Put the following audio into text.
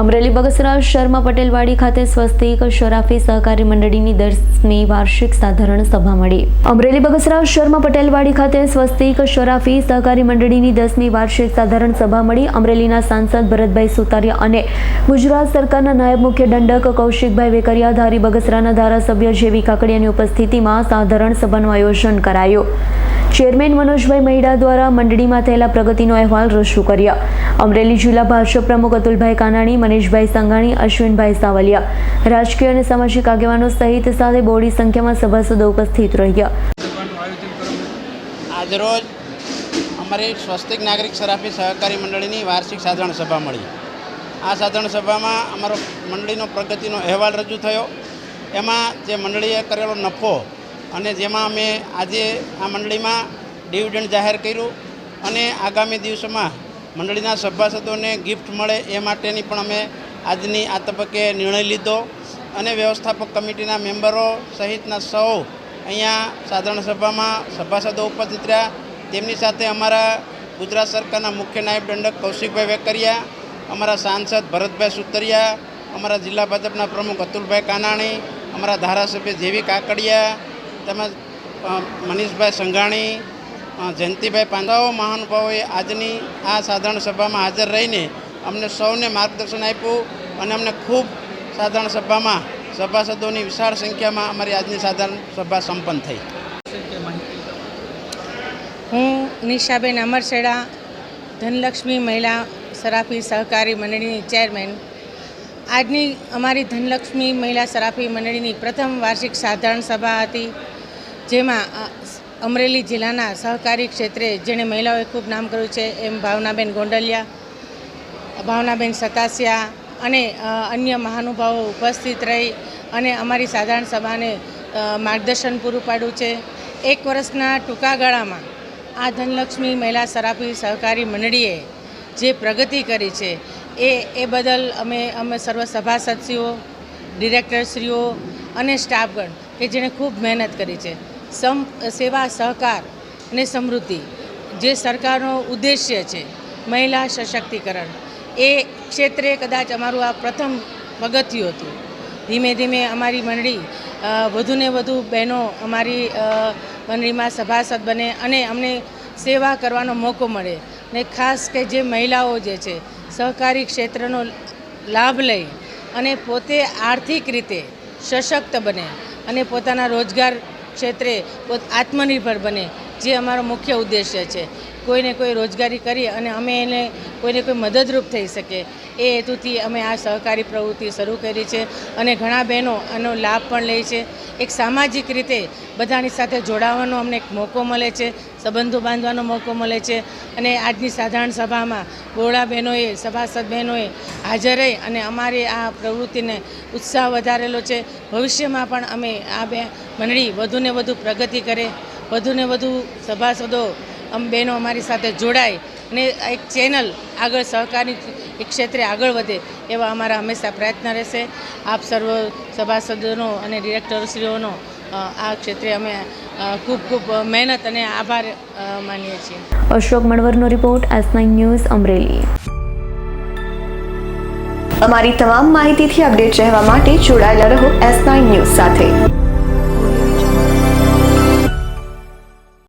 અમરેલી બગસરા શર્મા પટેલવાડી ખાતે સ્વસ્તિક શરાફી સહકારી મંડળીની દસમી વાર્ષિક સાધારણ સભા મળી. અમરેલી બગસરા શર્મા પટેલવાડી ખાતે સ્વસ્તિક શરાફી સહકારી મંડળીની દસમી વાર્ષિક સાધારણ સભા મળી. અમરેલીના સાંસદ ભરતભાઈ સુતારિયા અને ગુજરાત સરકારના નાયબ મુખ્ય દંડક કૌશિકભાઈ વેકરિયા ધારી બગસરાના ધારાસભ્ય જેવી કાકડિયાની ઉપસ્થિતિમાં સાધારણ સભાનું આયોજન કરાયું. ચેરમેન મનોજભાઈ મહિડા દ્વારા મંડળીમાં થયેલા પ્રગતિનો અહેવાલ રજૂ કર્યા. અમરેલી જિલ્લા ભાજપ પ્રમુખ અતુલભાઈ કાનાણી, મનીષભાઈ સંઘાણી, અશ્વિનભાઈ સાવલિયા રાજકીય અને સામાજિક આગેવાનો સહિત સાથે બહોળી સંખ્યામાં સભાસદો ઉપસ્થિત રહ્યા. આજરોજ અમારી સ્વસ્તિક નાગરિક સરાફી સહકારી મંડળીની વાર્ષિક સાધારણ સભા મળી. આ સાધારણ સભામાં અમારો મંડળીનો પ્રગતિનો અહેવાલ રજૂ થયો. એમાં જે મંડળીએ કરેલો નફો અને જેમાં અમે આજે આ મંડળીમાં ડિવિડન્ડ જાહેર કર્યું અને આગામી દિવસોમાં મંડળીના સભાસદોને ગિફ્ટ મળે એ માટેની પણ અમે આજની આ તબક્કે નિર્ણય લીધો અને વ્યવસ્થાપક કમિટીના મેમ્બરો સહિતના સૌ અહીંયા સાધારણ સભામાં સભાસદો ઉપસ્થિત રહ્યા. તેમની સાથે અમારા ગુજરાત સરકારના મુખ્ય નાયબ દંડક કૌશિકભાઈ વેકરિયા, અમારા સાંસદ ભરતભાઈ સુતરિયા, અમારા જિલ્લા ભાજપના પ્રમુખ અતુલભાઈ કાનાણી, અમારા ધારાસભ્ય જેવી કાકડિયા તેમજ મનીષભાઈ સંઘાણી જયંતિભાઈ પાંદાઓ મહાનુભાવોએ આજની આ સાધારણ સભામાં હાજર રહીને અમને સૌને માર્ગદર્શન આપ્યું અને અમને ખૂબ સાધારણ સભામાં સભાસદોની વિશાળ સંખ્યામાં અમારી આજની સાધારણ સભા સંપન્ન થઈ. હું નિશાબેન અમરસેડા, ધનલક્ષ્મી મહિલા સરાફી સહકારી મંડળીની ચેરમેન. આજની અમારી ધનલક્ષ્મી મહિલા સરાફી મંડળીની પ્રથમ વાર્ષિક સાધારણ સભા હતી. જેમાં અમરેલી જિલ્લાના સહકારી ક્ષેત્રે જેણે મહિલાઓએ ખૂબ નામ કર્યું છે, એમ ભાવનાબેન ગોંડલિયા, ભાવનાબેન સતાસિયા અને અન્ય મહાનુભાવો ઉપસ્થિત રહી અને અમારી સાધારણ સભાને માર્ગદર્શન પૂરું પાડ્યું છે. એક વર્ષના ટૂંકા ગાળામાં આ ધનલક્ષ્મી મહિલા સરાપી સહકારી મંડળીએ જે પ્રગતિ કરી છે, એ એ બદલ અમે અમે સર્વ સભાસદશ્રીઓ, ડિરેક્ટરશ્રીઓ અને સ્ટાફગણ કે જેણે ખૂબ મહેનત કરી છે. સમ, સેવા, સહકાર અને સમૃદ્ધિ, જે સરકારનો ઉદ્દેશ્ય છે, મહિલા સશક્તિકરણ. એ ક્ષેત્રે કદાચ અમારું આ પ્રથમ પગથિયું હતું. ધીમે ધીમે અમારી મંડળી વધુને વધુ બહેનો અમારી મંડળીમાં સભાસદ બને અને અમને સેવા કરવાનો મોકો મળે. ને ખાસ કે જે મહિલાઓ જે છે, સહકારી ક્ષેત્રનો લાભ લઈ અને પોતે આર્થિક રીતે સશક્ત બને અને પોતાના રોજગાર ક્ષેત્રે આત્મનિર્ભર બને જે અમારો મુખ્ય ઉદ્દેશ્ય છે. કોઈને કોઈ રોજગારી કરી અને અમે એને કોઈને કોઈ મદદરૂપ થઈ શકે, એ હેતુથી અમે આ સહકારી પ્રવૃત્તિ શરૂ કરી છે અને ઘણા બહેનો આનો લાભ પણ લે છે. એક સામાજિક રીતે બધાની સાથે જોડાવાનો અમને એક મોકો મળે છે, સંબંધો બાંધવાનો મોકો મળે છે અને આજની સાધારણ સભામાં બોળા બહેનોએ, સભાસદ બહેનોએ હાજર રહી અને અમારી આ પ્રવૃત્તિને ઉત્સાહ વધારેલો છે. ભવિષ્યમાં પણ અમે આ બે મંડળી વધુને વધુ પ્રગતિ કરે, વધુને વધુ સભાસદો અમ બહેનો અમારી સાથે જોડાય અને એક ચેનલ આગળ સહકારી એક ક્ષેત્રે આગળ વધે એવા અમારા હંમેશા પ્રયત્ન રહેશે. આપ સર્વ સભાસદોનો અને ડિરેક્ટરશ્રીઓનો આ ક્ષેત્રે અમે ખૂબ ખૂબ મહેનત અને આભાર માનીએ છીએ. Ashok Manvar report S nine news Amreli. અમારી તમામ માહિતીથી અપડેટ રહેવા માટે જોડાયેલા રહો એસ નાઇન ન્યૂઝ સાથે.